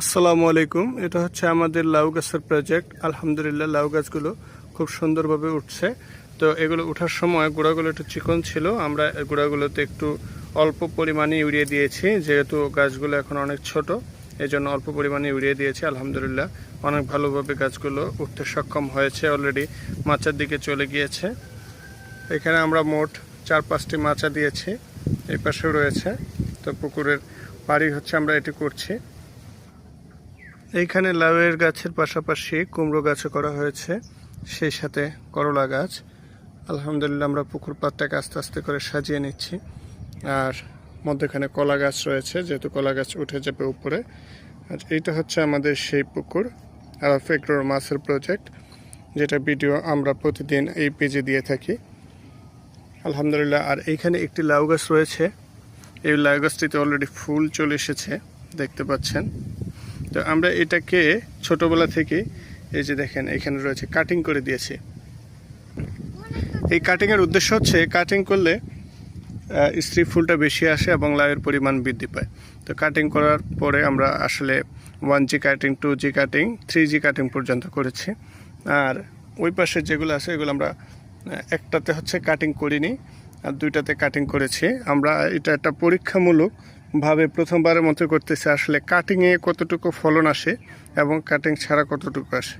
আসসালামু আলাইকুম। এটা হচ্ছে আমাদের লাউ গাছের প্রজেক্ট আলহামদুলিল্লাহ, লাউ গাছগুলো খুব সুন্দরভাবে উঠছে। তো এগুলো ওঠার সময় গোড়াগুলো একটু চিকন ছিল। আমরা গোড়াগুলোতে একটু অল্প পরিমাণে ইউরিয়া দিয়েছি। যেহেতু গাছগুলো এখন অনেক ছোট এই জন্য অল্প পরিমাণে ইউরিয়া দিয়েছি। আলহামদুলিল্লাহ, অনেক ভালোভাবে গাছগুলো উঠতে সক্ষম হয়েছে অলরেডি মাচার দিকে চলে গিয়েছে। এখানে আমরা মোট চার পাঁচটি মাচা দিয়েছি। এই পাশেও রয়েছে। তো পুকুরের পাড়ি হচ্ছে আমরা এটি করছি। এইখানে লাউয়ের গাছের পাশাপাশি কুমড়ো গাছও করা হয়েছে, সেই সাথে করলা গাছ। আলহামদুলিল্লাহ আমরা পুকুর পাড়টাকে আস্তে আস্তে করে সাজিয়ে নিচ্ছি। আর মধ্যখানে কলা গাছ রয়েছে, যেহেতু কলা গাছ উঠে যাবে উপরে। আর এইটা হচ্ছে আমাদের সেই পুকুর আরাফেগ্রোর মাছের প্রজেক্ট যেটা ভিডিও আমরা প্রতিদিন এই পেজে দিয়ে থাকি। আলহামদুলিল্লাহ, আর এইখানে একটি লাউ গাছ রয়েছে। এই লাউ গাছটিতে অলরেডি ফুল চলে এসেছে, দেখতে পাচ্ছেন। তো আমরা এটাকে ছোটবেলা থেকে এই যে দেখেন, এখানে রয়েছে কাটিং করে দিয়েছি। এই কাটিংয়ের উদ্দেশ্য হচ্ছে কাটিং করলে স্ত্রী ফুলটা বেশি আসে এবং লাউয়ের পরিমাণ বৃদ্ধি পায়। তো কাটিং করার পরে আমরা আসলে one G cutting two G cutting three G cutting পর্যন্ত করেছি। আর ওই পাশে যেগুলো আছে, এগুলো আমরা একটাতে হচ্ছে কাটিং করিনি, আর দুইটাতে কাটিং করেছি। আমরা এটা একটা পরীক্ষামূলক ভাবে প্রথমবারের মতো করতেছে আসলে কাটিংয়ে কতটুকু ফলন আসে এবং কাটিং ছাড়া কতটুকু আসে?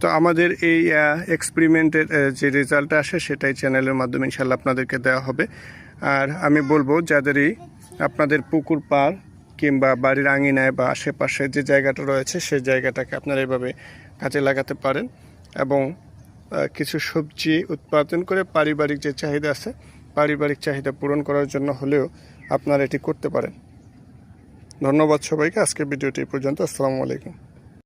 তো আমাদের এই এক্সপেরিমেন্টের যে রেজাল্ট আসে সেটাই চ্যানেলের মাধ্যমে ইনশাল্লাহ আপনাদেরকে দেওয়া হবে। আর আমি বলব যাদেরই আপনাদের পুকুর পাড় কিংবা বাড়ির আঙিনায় বা আশেপাশে যে জায়গাটা রয়েছে সেই জায়গাটাকে আপনারা এভাবে কাজে লাগাতে পারেন এবং কিছু সবজি উৎপাদন করে পারিবারিক যে চাহিদা আছে পারিবারিক চাহিদা পূরণ করার জন্য হলেও আপনারা এটি করতে পারেন। ধন্যবাদ সবাইকে। আজকের ভিডিওটি পর্যন্ত। আসসালামু আলাইকুম।